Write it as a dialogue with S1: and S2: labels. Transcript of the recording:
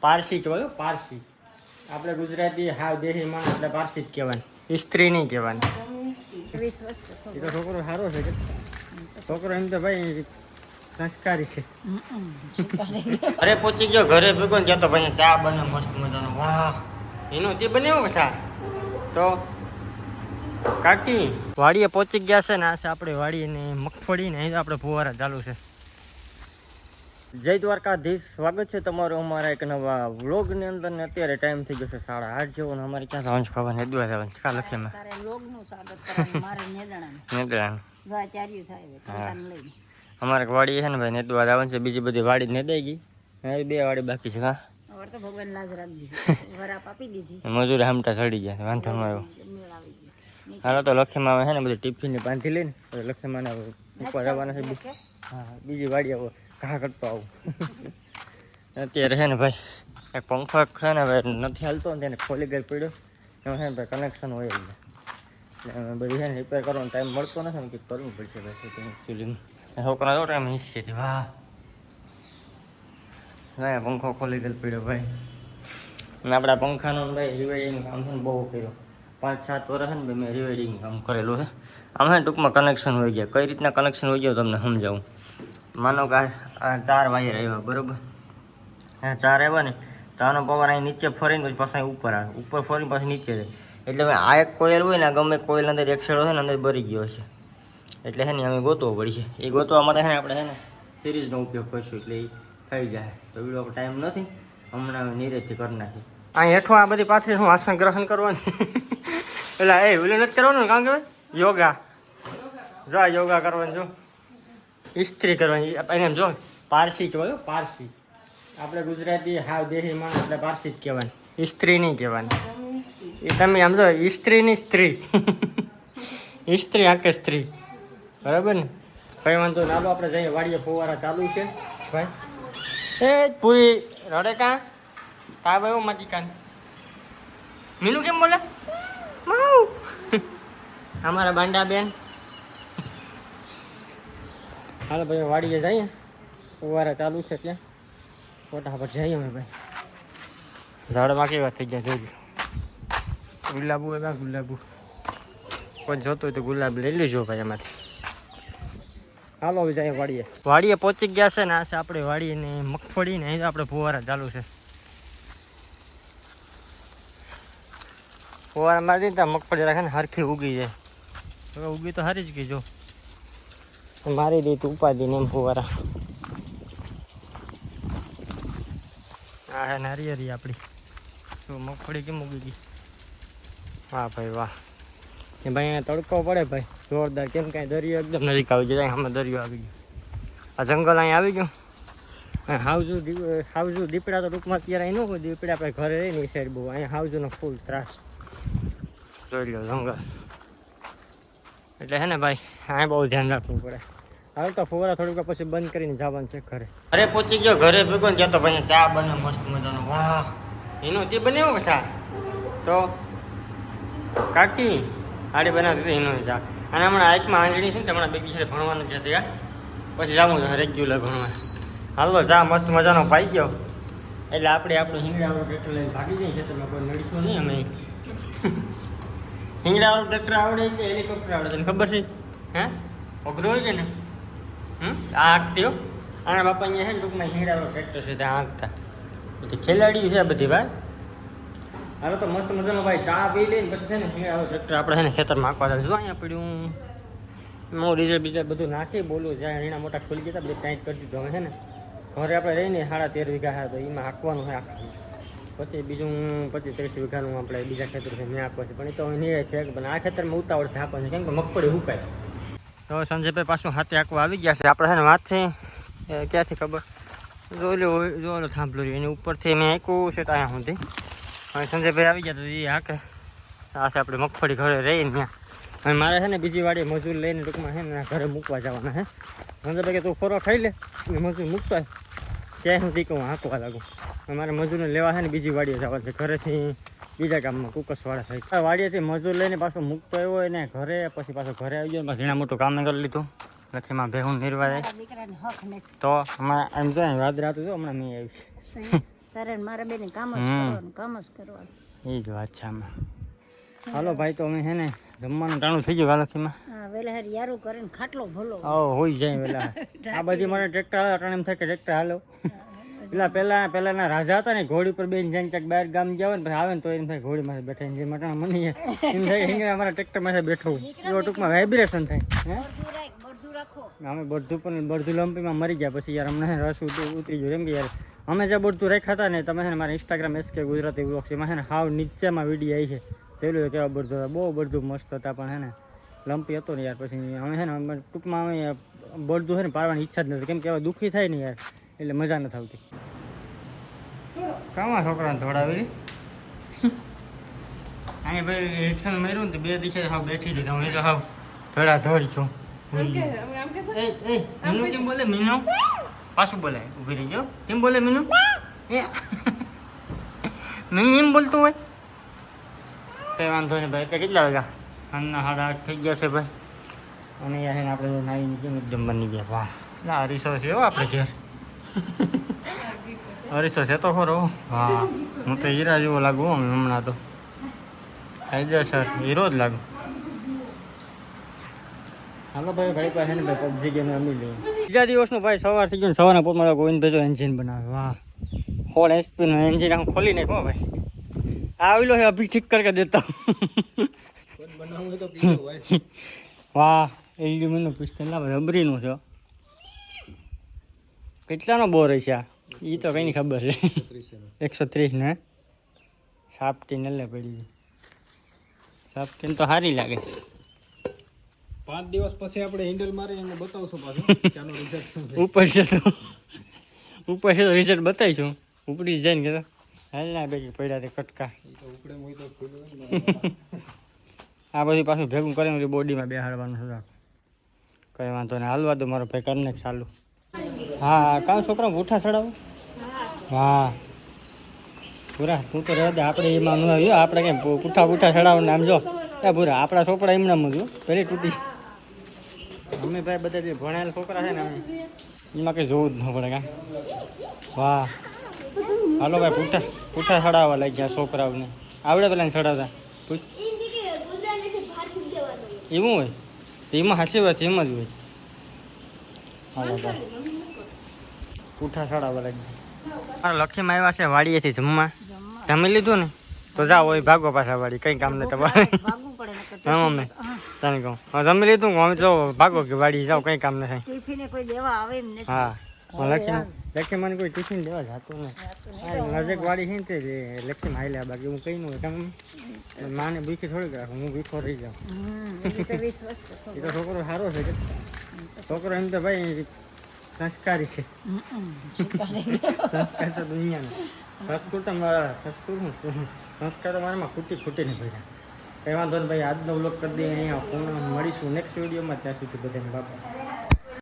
S1: પારસી હો, પારસી. આપણે ગુજરાતી હાવ દેહી માણસ એટલે પારસી જ કહેવાય. સ્ત્રી નહીં કહેવાની. એ તો છોકરો સારો છે છોકરો એમ તો ભાઈ સંસ્કારી છે. અરે પહોંચી ગયો ઘરે ભેગો ને તો ભાઈ ચા બને મસ્ત મજાનો. વાહ એનું તે બન્યું કે ચા તો કાકી વાડીએ પહોંચી ગયા છે ને આ છે આપણે વાડીએ ને મગફળી ને અહીં આપણે ફુવારા ચાલુ છે. જય દ્વારકાધીશ સ્વાગત છે તમારું અમારા એક નવા વ્લોગની અંદર ને અત્યારે ટાઈમ થઈ ગયો છે સાડા આઠ જેવો ને અમારે ક્યાં જવાનું છે ખબર નહીં. જવાનું છે. કા લખીએ
S2: સ્વાગત કરવાનું મારે
S1: મેં
S2: લઈને.
S1: અમારે વાડી છે ને ભાઈ નેદવા જવાનું છે. બીજી બધી વાડી નેદાઈ ગઈ. બે વાડી બાકી છે હા.
S2: તો ભગવાન લાજ રાખી વરાપ આપી દીધી.
S1: મજૂર હમટા ચડી ગયા વાંધો ન આવ્યો. હાલો તો આવે છે ને બધી ટિફિનની બાંધી લઈને પછી ઉપર આવવાના જવાના છે. હા બીજી વાડી આવો. ઘા કરતો આવું. અત્યારે છે ભાઈ એક પંખો છે ને ભાઈ નથી હાલતો ને તેને ખોલી ગઈ પડ્યો. એમાં છે ભાઈ કનેક્શન હોય નહીં. એટલે બધી રિપેર કરવાનો ટાઈમ મળતો નથી ને કંઈક કરવું પડશે ભાઈ છોકરા તો ટાઈમ હતી વાહ. ના, પંખો ખોલી ગયેલ પડ્યો ભાઈ. અને આપણા પંખાનો ભાઈ રિવાઇડિંગ કામ ને બહુ કર્યો. પાંચ, સાત વર્ષ ને ભાઈ મેં રિવાઇડિંગ કામ કરેલું છે. આમ ટૂંકમાં કનેક્શન હોય ગયા. કઈ રીતના કનેક્શન હોય ગયો તમને સમજાવું? માનો કે આ- આ ચાર વાયર આવ્યા બરોબર? હા ચાર આવ્યા ને, તો આનો પવન અહીં નીચે ફરીને પછી પાછા ઉપર આવે. ઉપર ફરીને પાછી નીચે જાય. એટલે આ એક કોયલ હોય ને ગમે કોયલ અંદર એક છેડો છે ને, અંદર બરી ગયો છે એટલે છે ને, અમે ગોતવો પડશે. એ ગોતવા માટે છે ને, આપણે છે ને, સિરીઝનો ઉપયોગ કરીશું, એટલે એ થઈ જાય. તો વીડિયો ટાઈમ નથી, હમણાં નિરેથી કરી નાખી અહીં હેઠું આ બધી પાથરી હું આસન ગ્રહણ કરવાની? એટલે એ વિલો નથી કરવાનું કારણ કે યોગા. જો યોગા કરવાનું, જો. ઇસ્ત્રી કરવાની. આપણે એમ જો, પારસી કહેવાય પારસી. આપણે ગુજરાતી હાવ દેહીમાં આપણે પારસી જ કહેવાની. ઇસ્ત્રી નહીં કહેવાની. એ તમે આમ જો, ઇસ્ત્રીની સ્ત્રી. ઇસ્ત્રી આકે સ્ત્રી. બરાબર ને? કઈ વાંધો ચાલો આપણે જઈએ, વાડીએ ફુવારા ચાલુ છે. ભાઈ. એ પૂરી રડે કાં? કા ભાઈ માટી કાન? મીનું કેમ બોલે? અમારા બાંડા બેન. હાલો ભાઈ વાડીએ જઈએ. ફુવારા ચાલુ છે ત્યાં. ફટાફટ જઈએ અમે ભાઈ. ઝાડમાં કેવા થઈ ગયા જોઈ ગુલાબુ એવા ગુલાબુ. કોઈ જોતું હોય તો ગુલાબ લઈ લેજો ભાઈ એમાંથી હાલો, હવે જઈએ વાડીએ. વાડીએ પહોંચી ગયા છે ને, આ છે આપણે વાડીએ ને મગફળી ને, અહીં આપણે ફુવારા ચાલુ છે. ફુવારા મારી દીધા મગફળી રાખે ને હરખી ઉગી જાય. હવે ઉગી તો હારી જ ગઈ, જો. મારી દીધી ઉપાધી ને એમ ફુવારા. આ નારિયેરી આપણી તો મગફળી કેમ ઉગી ગઈ? વાહ ભાઈ વાહ. કે ભાઈ અહીંયા તડકો પડે ભાઈ. જોરદાર કેમ કાંઈ દરિયો એકદમ નજીક આવી જાય આમાં દરિયો આવી ગયો. આ જંગલ અહીંયા આવી ગયું? હાવજુ હાવજુ દીપડા તો ટૂંકમાં અત્યારે અહીં ન દીપડા આપણે ઘરે રહી ને સાઈડ બહુ. અહીંયા હાવજુનો ફૂલ ત્રાસ. જોઈ લો જંગલ. એટલે હે ને ભાઈ, આ બહુ ધ્યાન રાખવું પડે. હાલ તો ફુવારા થોડુંક પછી બંધ કરીને જવાનું છે ઘરે. અરે પહોંચી ગયો, ઘરે ભેગો ને ત્યાં તો ભાઈ ચા બને, મસ્ત મજાનો. વાહ, એનું તે બનાવ્યો કે ચા તો કાકી આડી બનાવી હતી એનું ચા અને હમણાં આંખમાં આંગળી છે ને હમણાં બેબી છે ભણવાનું છે ત્યાં પછી જવું ગયું રેગ્યુલર ભણવા. હાલો ચા મસ્ત મજાનો પાઈ ગયો. એટલે આપણે આપણું હિંગડાવાળું ટ્રેક્ટર લઈને ભાગી જઈએ, ખેતરમાં કોઈ નડીશું નહીં અમે. હિંગડાવાળું ટ્રેક્ટર આવડે છે હેલિકોપ્ટર આવડે છે? ખબર છે? હે? અઘરું હોય છે ને? હમ? આ આંકતી હો. આના બાપા અહીંયા છે ને ટૂંકમાં હિંગડાવાળું ટ્રેક્ટર છે ત્યાં આંકતા બધી ખેલાડી છે બધી ભાઈ. હાલો તો મસ્ત મજાનો ભાઈ ચા પી લઈને પછી છે ને હિંગડાવાળું ટ્રેક્ટર આપણે છે ને ખેતરમાં આંકવા જાય જો અહીંયા પડ્યું. નો ડીઝલ બીજા બધું નાખી બોલું જ્યાં એના મોટા ખુલી ગયા હતા બધું ટાઈટ કરી દીધું હવે છે ને. ઘરે આપણે રહીને સાડા તેર વીઘા હતા તો એમાં હાંકવાનું હોય આખું. પછી બીજું પચીસ ત્રીસ વીઘાનું આપણે બીજા ખેતર છે, મેં આપવા છે. પણ એ તો નિર્ણય છે, પણ આ ખેતરમાં ઉતાવળ છે આપવાનું. કેમ કે મગફળી હુકાય. તો સંજયભાઈ પાછું હાથે આંકવા આવી ગયા છે. આપણે છે ને વાતથી ક્યાંથી ખબર? જો લો જો લો, થાંભલો એની ઉપરથી મેં આંકવું છે તો અહીંયા સુધી. અને સંજયભાઈ આવી ગયા તો એ હાકે. આ છે આપણે મગફળી ઘરે રહીને ત્યાં. અને મારે છે ને બીજી વાડી મજૂર લઈને ટૂંકમાં છે ને ઘરે મૂકવા જવાના છે. સંજયભાઈ કે તું ફોરો ખાઈ લે? મજૂર મૂકતો હોય ત્યાં સુધી કે હું હાંકવા લાગુ. અમારે મારે મજૂરને લેવા છે ને બીજી વાડીએ જવા છે. ઘરેથી બીજા ગામમાં કુકસવાળા થઈ થાય વાડીએથી મજૂર લઈને પાછો મૂકતો આવ્યો ને ઘરે પછી પાછો ઘરે આવી ગયો પાછું ઝીણા મોટું કામ કરી લીધું. નથી માં ભેહું નિર્વા જાય
S2: મારા દીકરાને હક નથી.
S1: તો હમણાં એમ તો વાદરા હતું જો હમણાં મેં આવ્યું છે.
S2: તારે બેને કામ જ કરવાનું કામ જ કરવાનું.
S1: એ જ વાત છે આમાં. હાલો ભાઈ તો અમે છે ને જમવાનું ટાણું થઈ ગયું વાલખીમાં
S2: હા વેલા હારી યારું કરીને ખાટલો ભલો
S1: આવો હોઈ જાય વેલા. આ બધી મને ટ્રેક્ટર હાલે અટાણે એમ થાય કે ટ્રેક્ટર હાલો. પેલા પેલા પેલાના રાજા હતા ને ઘોડી પર બેન જઈને ક્યાંક બહાર ગામ ગયા ને પછી આવે ને તો એમ થાય ઘોડી માથે બેઠા જે મટાણા મને એમ થાય હિંગરા અમારા ટ્રેક્ટર માથે બેઠો એવો ટૂંકમાં વાઇબ્રેશન થાય હે?
S2: બધું પણ બધું
S1: અમે લંપીમાં મરી ગયા પછી યાર અમને રસ ઉતરી ગયું. એમ કે યાર અમે જે બધું રાખ્યા હતા ને તમે છે ને મારા ઇન્સ્ટાગ્રામ એસ કે ગુજરાતી છે એમાં છે ને હાવ નીચેમાં વીડિયો આવી છે. હોય કેવા બધું હતા બહુ બધું મસ્ત હતા પણ હે ને લંપી હતો ને યાર પછી અમે છે ને અમે ટૂંકમાં અમે બળદું છે ને પાડવાની ઈચ્છા જ નથી કેમ કે હવે દુઃખી થાય ને યાર એટલે મજા નથી આવતી. કામાં છોકરાને ધોડાવી? અહીં ભાઈ રિક્ષણ મેર્યું ને તો બે દિવસે હાવ બેઠી હતી હું તો હાવ ધોડા ધોડ છું. મીનુ કેમ બોલે? મીનુ? પાછું બોલે ઊભી રહી જાઓ કેમ બોલે મીનુ? એ મીનુ એમ બોલતું હોય? કઈ વાંધો નહીં ભાઈ. એટલે કેટલા વાગ્યા? સાંજના સાડા આઠ થઈ ગયા છે ભાઈ. અને યાર આપણે નાઈ કેમ એકદમ બની ગયા. વાહ. ના હરીસો છે હો આપણે ઘેર. હરીસો છે તો ખરો હા હું તો હીરા જેવો લાગુ હમણાં તો. કાયદેસર હીરો જ લાગુ. હાલો ભાઈ ભાઈ પાસે ને ભાઈ પબજી ગેમ રમી લઈએ. બીજા દિવસનું ભાઈ સવાર થઈ ગયો સવારના પોતમાં ગોવિંદ ભાઈ એન્જિન બનાવે. વાહ. ફોર એચપીનું એન્જિન આમ ખોલી નાખો ભાઈ. આવેલો લો અભી ઠીક કરકે દેતા. વાહ એલ્યુમિનનું પિસ્ટન લાવે રબરીનું છે. કેટલાનો બોર હશે આ? એ તો કઈ ખબર છે. એકસો ત્રીસ ને? સાપટી નલ્લે પડી છે સાપટી તો સારી લાગે.
S3: પાંચ દિવસ પછી આપણે હેન્ડલ મારી અને બતાવશું પાછું કે રિઝલ્ટ શું છે.
S1: ઉપર છે તો ઉપર છે તો રિઝલ્ટ બતાવીશું. ઉપડી જાય ને કે હાલ ના બે પડ્યા તે કટકા. આ બધી પાછું ભેગું કરીને બોડીમાં બેહાડવાનું છે કંઈ વાંધો નહીં હાલવા દો મારો ભાઈ કરીને ચાલુ. હા કાં છોકરા ઉઠા ચડાવો. હા. પૂરા તું તો રહેવા દે આપણે એમાં ન આવ્યો આપણે કેમ પૂઠા પૂઠા ચડાવો ને આમ જો. એ પૂરા આપણા છોકરા એમના જ પેલી તૂટી મમ્મી ભાઈ બધા જે ભણેલા છોકરા છે ને અમે એમાં કંઈ જોવું જ ન પડે કાં વાહ. હાલો ભાઈ પૂઠા પૂઠા ચડાવવા લાગ્યા છોકરાઓને. આવડે પેલા ચડાવતા એવું હોય? તો એમાં હાસી વાત છે એમ જ હોય. હાલો ભાઈ. પૂઠા ચડાવવા લાગ્યા. મારા લખીમાં આવ્યા છે વાડીએથી જમવા. જમી લીધું ને? તો જાઓ હોય ભાગો પાછા વાડી કંઈ કામ નહીં તમારે. હા મમ્મી. તને કહું. જમી લીધું અમે તો ભાગો કે વાડી જાઓ કંઈ કામ નહીં
S2: નથી.
S1: હા. લખી લખી મને કોઈ ટિફિન દેવા જતું નહીં નજીક છે ને તે લખી હાલે બાકી હું કઈ ન કામ? માને ભૂખી થોડીક રાખું હું ભૂખો રહી જાઉં. એ તો છોકરો. સારો છે છોકરો. એમ તો ભાઈ સંસ્કારી છે. સંસ્કાર. તો દુનિયાનો. સંસ્કૃત મારા સંસ્કૃત? સંસ્કારો મારામાં ખૂટી ખૂટીને કઈ વાંધો નહીં ભાઈ આજનો વ્લોગ કરી દઈએ અહીંયા. પૂર્ણ મળીશું નેક્સ્ટ વિડીયોમાં ત્યાં સુધી બધાને બાપા.